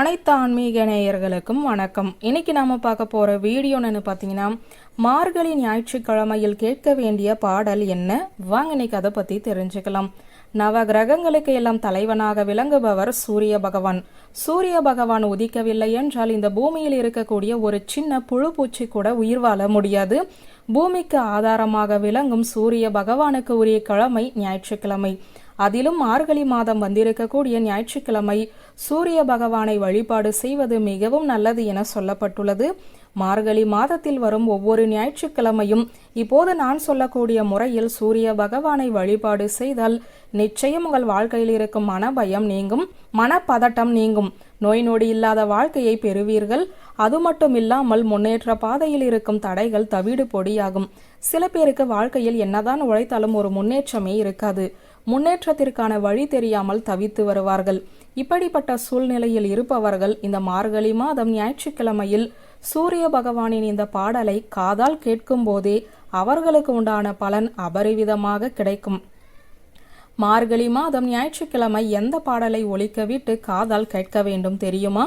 அனைத்து ஆன்மீக நேயர்களுக்கும் வணக்கம். இன்னைக்கு நாம பார்க்க போற வீடியோன்னு பார்த்தீங்கன்னா மார்கழி ஞாயிற்றுக்கிழமையில் கேட்க வேண்டிய பாடல் என்ன? வாங்க இன்னைக்கு அதை பத்தி தெரிஞ்சுக்கலாம். நவ கிரகங்களுக்கு எல்லாம் தலைவனாக விளங்குபவர் சூரிய பகவான். சூரிய பகவான் உதிக்கவில்லை என்றால் இந்த பூமியில் இருக்கக்கூடிய ஒரு சின்ன புழு பூச்சி கூட உயிர் வாழ முடியாது. பூமிக்கு ஆதாரமாக விளங்கும் சூரிய பகவானுக்கு உரிய கிழமை ஞாயிற்றுக்கிழமை. அதிலும் மார்கழி மாதம் வந்திருக்கக்கூடிய ஞாயிற்றுக்கிழமை சூரிய பகவானை வழிபாடு செய்வது மிகவும் நல்லது என சொல்லப்பட்டுள்ளது. மார்கழி மாதத்தில் வரும் ஒவ்வொரு ஞாயிற்றுக்கிழமையும் இப்போது நான் சொல்லக்கூடிய முறையில் சூரிய பகவானை வழிபாடு செய்தால் நிச்சயம் உங்கள் வாழ்க்கையில் இருக்கும் மனபயம் நீங்கும் மனப்பதட்டம் நீங்கும். நோய் நொடி இல்லாத வாழ்க்கையை பெறுவீர்கள். அது மட்டும் இல்லாமல் முன்னேற்ற பாதையில் இருக்கும் தடைகள் தவிடு பொடியாகும். சில பேருக்கு வாழ்க்கையில் என்னதான் உழைத்தாலும் ஒரு முன்னேற்றமே இருக்காது. முன்னேற்றத்திற்கான வழி தெரியாமல் தவித்து வருவார்கள். இப்படிப்பட்ட சூழ்நிலையில் இருப்பவர்கள் இந்த மார்கழி மாதம் ஞாயிற்றுக்கிழமையில் சூரிய பகவானின் இந்த பாடலை காதால் கேட்கும் போதே அவர்களுக்கு உண்டான பலன் அபரிவிதமாக கிடைக்கும். மார்கழி மாதம் ஞாயிற்றுக்கிழமை எந்த பாடலை ஒழிக்க விட்டு காதால் கேட்க வேண்டும் தெரியுமா?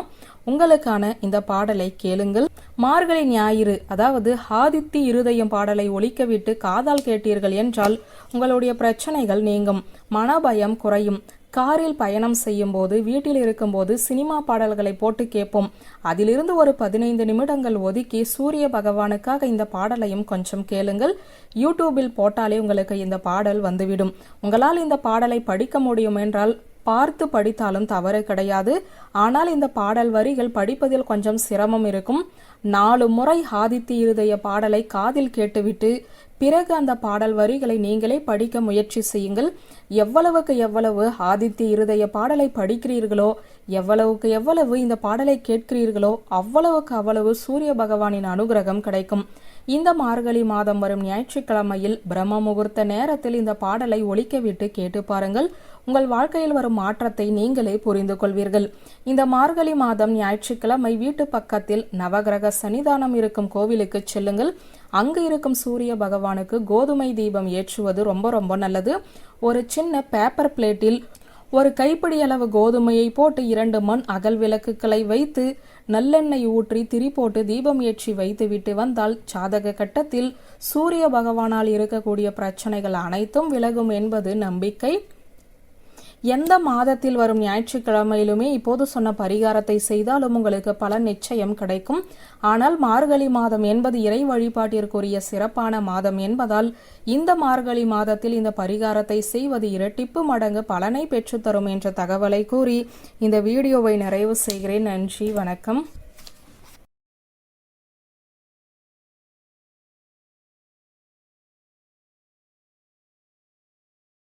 உங்களுக்கான இந்த பாடலை கேளுங்கள். மார்கழி ஞாயிறு அதாவது ஆதித்தி இருதயம் பாடலை ஒழிக்கவிட்டு காதால் கேட்டீர்கள் என்றால் உங்களுடைய பிரச்சனைகள் நீங்கும். மனபயம் குறையும். காரில் பயணம் செய்யும்போது வீட்டில் இருக்கும்போது சினிமா பாடல்களை போட்டு கேட்போம். அதிலிருந்து ஒரு பதினைந்து நிமிடங்கள் ஒதுக்கி சூரிய பகவானுக்காக இந்த பாடலையும் கொஞ்சம் கேளுங்கள். யூடியூபில் போட்டாலே உங்களுக்கு இந்த பாடல் வந்துவிடும். உங்களால் இந்த பாடலை படிக்க முடியும் என்றால் பார்த்து படித்தாலும் தவறு கிடையாது. ஆனால் இந்த பாடல் வரிகள் படிப்பதில் கொஞ்சம் சிரமம் இருக்கும். நாலு முறை ஆதித்தி இருதய பாடலை காதில் கேட்டுவிட்டு பிறகு அந்த பாடல் வரிகளை நீங்களே படிக்க முயற்சி செய்யுங்கள். எவ்வளவுக்கு எவ்வளவு ஆதித்ய இருதய பாடலை படிக்கிறீர்களோ எவ்வளவுக்கு எவ்வளவு இந்த பாடலை கேட்கிறீர்களோ அவ்வளவுக்கு அவ்வளவு சூரிய பகவானின் அனுகிரகம் கிடைக்கும். இந்த மார்கழி மாதம் வரும் ஞாயிற்றுக்கிழமையில் பிரம்ம முகூர்த்த நேரத்தில் இந்த பாடலை ஒழிக்கவிட்டு கேட்டு பாருங்கள். உங்கள் வாழ்க்கையில் வரும் மாற்றத்தை நீங்களே புரிந்து கொள்வீர்கள். இந்த மார்கழி மாதம் ஞாயிற்றுக்கிழமை வீட்டு பக்கத்தில் நவகிரக சன்னிதானம் இருக்கும் கோவிலுக்கு செல்லுங்கள். அங்கு இருக்கும் சூரிய பகவானுக்கு கோதுமை தீபம் ஏற்றுவது ரொம்ப ரொம்ப நல்லது. ஒரு சின்ன பேப்பர் பிளேட்டில் ஒரு கைப்பிடி அளவு கோதுமையை போட்டு இரண்டு மண் அகல் விளக்குகளை வைத்து நல்லெண்ணெய் ஊற்றி திரி போட்டு தீபம் ஏற்றி வைத்து விட்டு வந்தால் சாதக கட்டத்தில் சூரிய பகவானால் இருக்கக்கூடிய பிரச்சனைகள் அனைத்தும் விலகும் என்பது நம்பிக்கை. எந்த மாதத்தில் வரும் ஞாயிற்றுக்கிழமையிலுமே இப்போது சொன்ன பரிகாரத்தை செய்தாலும் உங்களுக்கு பலன் நிச்சயம் கிடைக்கும். ஆனால் மார்கழி மாதம் என்பது இறை வழிபாட்டிற்குரிய சிறப்பான மாதம் என்பதால் இந்த மார்கழி மாதத்தில் இந்த பரிகாரத்தை செய்வது இரட்டிப்பு மடங்கு பலனை பெற்றுத்தரும் என்ற தகவலை கூறி இந்த வீடியோவை நிறைவு செய்கிறேன். நன்றி வணக்கம்.